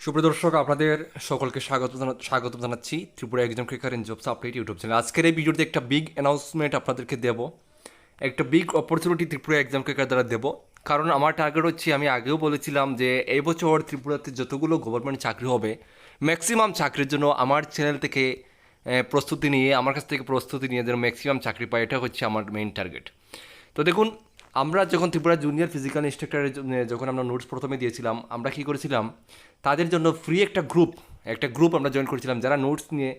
সুপ্রিয় দর্শক, আপনাদের সকলকে স্বাগত স্বাগত জানাচ্ছি ত্রিপুরা একজন career jobs update YouTube channel আজকের এই ভিডিওতে একটা বিগ অ্যানাউন্সমেন্ট আপনাদেরকে দেব। একটা big opportunity Tripura exam career দ্বারা দেব। কারণ আমার টার্গেট হচ্ছে, আমি আগেও বলেছিলাম যে এই বছর ত্রিপুরাতে যতগুলো গভর্নমেন্ট চাকরি হবে ম্যাক্সিমাম চাকরির জন্য আমার চ্যানেল থেকে প্রস্তুতি নিয়ে, আমার কাছ থেকে প্রস্তুতি নিয়ে যেন ম্যাক্সিমাম চাকরি পাই এটা হচ্ছে আমার মেইন টার্গেট তো দেখুন আমরা যখন ত্রিপুরা জুনিয়র ফিজিক্যাল ইনস্ট্রাক্টরের যখন আমরা নোটস প্রথমে দিয়েছিলাম, আমরা কী করেছিলাম? তাদের জন্য ফ্রি একটা গ্রুপ একটা গ্রুপ আমরা জয়েন করেছিলাম। যারা নোটস নিয়ে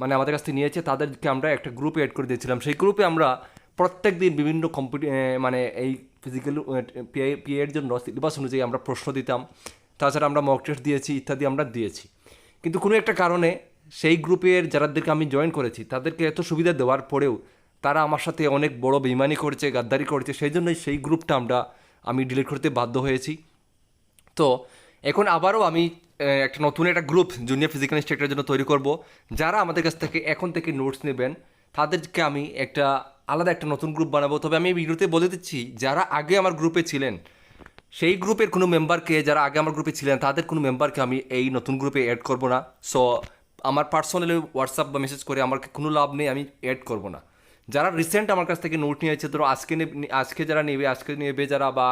মানে আমাদের কাছ থেকে নিয়েছে, তাদেরকে আমরা একটা গ্রুপে অ্যাড করে দিয়েছিলাম। সেই গ্রুপে আমরা প্রত্যেক দিন বিভিন্ন কম্পিটি মানে এই ফিজিক্যাল পিএ এর জন্য সিলেবাস অনুযায়ী আমরা প্রশ্ন দিতাম। তাছাড়া আমরা মক টেস্ট দিয়েছি, ইত্যাদি আমরা দিয়েছি। কিন্তু কোনো একটা কারণে সেই গ্রুপের যারাদেরকে আমি জয়েন করেছি, তাদেরকে এত সুবিধা দেওয়ার পরেও তারা আমার সাথে অনেক বড় বেইমানি করেছে, গাদ্দারি করেছে, সেই জন্যই সেই গ্রুপটা আমরা, আমি ডিলিট করতে বাধ্য হয়েছি। তো, এখন আবারও আমি একটা নতুন একটা গ্রুপ জুনিয়র ফিজিক্যাল ইনস্ট্রাক্টরের জন্য তৈরি করব, যারা আমাদের কাছ থেকে এখন থেকে নোটস নেবেন, তাদেরকে আমি একটা আলাদা একটা নতুন গ্রুপ বানাবো। তবে আমি এই ভিডিওতে বলে দিচ্ছি, যারা আগে আমার গ্রুপে ছিলেন, সেই গ্রুপের কোনো মেম্বারকে যারা আগে আমার গ্রুপে ছিলেন, তাদের কোনো মেম্বারকে আমি এই নতুন গ্রুপে অ্যাড করব না। সো আমার পার্সোনালি হোয়াটসঅ্যাপ বা মেসেজ করে আমার কোনো লাভ নেই, আমি অ্যাড করব না। যারা রিসেন্ট আমার কাছ থেকে নোট নিয়েছে, ধরো আজকে আজকে যারা নেবে, আজকে নেবে যারা বা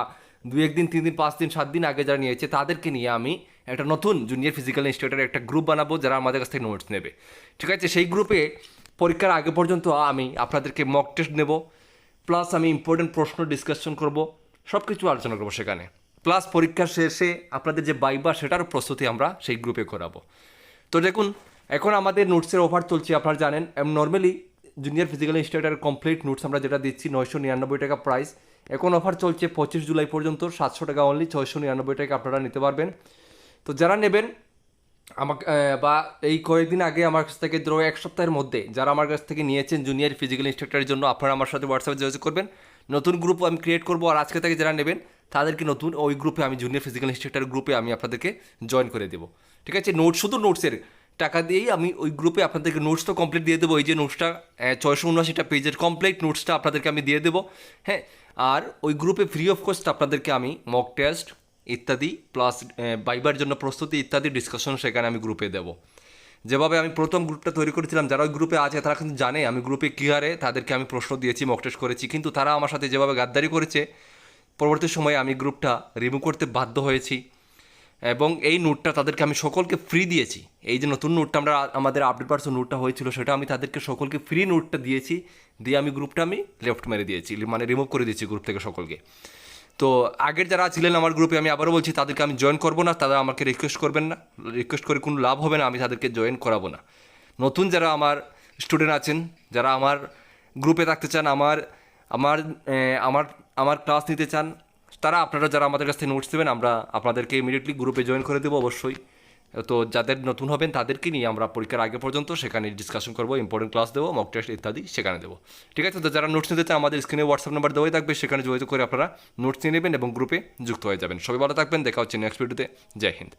দু একদিন, তিন দিন, পাঁচ দিন, সাত দিন আগে যারা নিয়েছে, তাদেরকে নিয়ে আমি একটা নতুন জুনিয়র ফিজিক্যাল ইনস্টিটিউটের একটা গ্রুপ বানাবো যারা আমাদের কাছ থেকে নোটস নেবে। ঠিক আছে? সেই গ্রুপে পরীক্ষার আগে পর্যন্ত আমি আপনাদেরকে মক টেস্ট নেব প্লাস আমি ইম্পর্টেন্ট প্রশ্ন ডিসকাশন করব সব কিছু আলোচনা করব সেখানে। প্লাস পরীক্ষার শেষে আপনাদের যে বাইবা সেটারও প্রস্তুতি আমরা সেই গ্রুপে করাবো। তো দেখুন, এখন আমাদের নোটসের অফার চলছে, আপনারা জানেন নর্মালি জুনিয়র ফিজিক্যাল ইনস্টিটিউটের কমপ্লিট নোটস আমরা যেটা দিচ্ছি, নয়শো নিরানব্বই টাকা প্রাইস এখন অফার চলছে পঁচিশ জুলাই পর্যন্ত, সাতশো টাকা অনলি ছয়শো নিরানব্বই টাকা আপনারা নিতে পারবেন। তো যারা নেবেন, আমাকে বা এই কয়েকদিন আগে আমার কাছ থেকে, ধরো এক সপ্তাহের মধ্যে যারা আমার কাছ থেকে নিয়েছেন জুনিয়র ফিজিক্যাল ইনস্ট্রাক্টরের জন্য, আপনারা আমার সাথে হোয়াটসঅ্যাপে যোগাযোগ করবেন। নতুন গ্রুপ আমি ক্রিয়েট করব আর আজকে থেকে যারা নেবেন, তাদেরকে নতুন ওই গ্রুপে আমি জুনিয়র ফিজিক্যাল ইনস্ট্রাক্টর গ্রুপে আমি আপনাদেরকে জয়েন করে দেবো। ঠিক আছে? নোট শুধু নোটসের টাকা দিয়েই আমি ওই গ্রুপে আপনাদেরকে নোটস তো কমপ্লিট দিয়ে দেবো। এই যে নোটসটা ছয়শো উনআশিটা পেজের কমপ্লিট নোটসটা আপনাদেরকে আমি দিয়ে দেবো। হ্যাঁ আর ওই গ্রুপে ফ্রি অফ কস্ট আপনাদেরকে আমি মক টেস্ট ইত্যাদি প্লাস বাইবার জন্য প্রস্তুতি ইত্যাদি ডিসকাশন সেখানে আমি গ্রুপে দেবো। যেভাবে আমি প্রথম গ্রুপটা তৈরি করেছিলাম, যারা ওই গ্রুপে আছে তারা কিন্তু জানে, আমি গ্রুপে কী হারে তাদেরকে আমি প্রশ্ন দিয়েছি মক টেস্ট করেছি। কিন্তু তারা আমার সাথে যেভাবে গাদ্দারি করেছে, পরবর্তী সময়ে আমি গ্রুপটা রিমুভ করতে বাধ্য হয়েছি। এবং এই নোটটা তাদেরকে আমি সকলকে ফ্রি দিয়েছি। এই যে নতুন নোটটা আমরা, আমাদের আপডেট পার্সন নোটটা হয়েছিল, সেটা আমি তাদেরকে সকলকে ফ্রি নোটটা দিয়েছি। দিয়ে আমি গ্রুপটা আমি লেফট মেরে দিয়েছি মানে রিমুভ করে দিয়েছি গ্রুপ থেকে সকলকে। তো আগের যারা ছিলেন আমার গ্রুপে আমি আবারও বলছি, তাদেরকে আমি জয়েন করব না, তারা আমাকে রিকোয়েস্ট করবেন না। রিকোয়েস্ট করে কোনো লাভ হবে না, আমি তাদেরকে জয়েন করাবো না। নতুন যারা আমার স্টুডেন্ট আছেন, যারা আমার গ্রুপে থাকতে চান, আমার আমার আমার আমার ক্লাস নিতে চান তারা আপনারা যারা আমাদের কাছ থেকে নোটস দেবেন আমরা আপনাদেরকে ইমিডিয়েটলি গ্রুপে জয়েন করে দেবো অবশ্যই। তো যাদের নতুন হবেন, তাদেরকে নিয়ে আমরা পরীক্ষার আগে পর্যন্ত সেখানে ডিসকাশন করব ইম্পর্টেন্ট ক্লাস দেবো মক টেস্ট ইত্যাদি সেখানে দেবো। ঠিক আছে? তো যারা নোটস নিতে চান, আমাদের স্ক্রিনে হোয়াটসঅ্যাপ নাম্বার দেওয়াই থাকবে, সেখানে যোগাযোগ করে আপনারা নোটস নিয়ে নেবেন এবং গ্রুপে যুক্ত হয়ে যাবেন। সবাই ভালো থাকবেন, দেখা হচ্ছে নেক্সট ভিডিওতে জয় হিন্দ।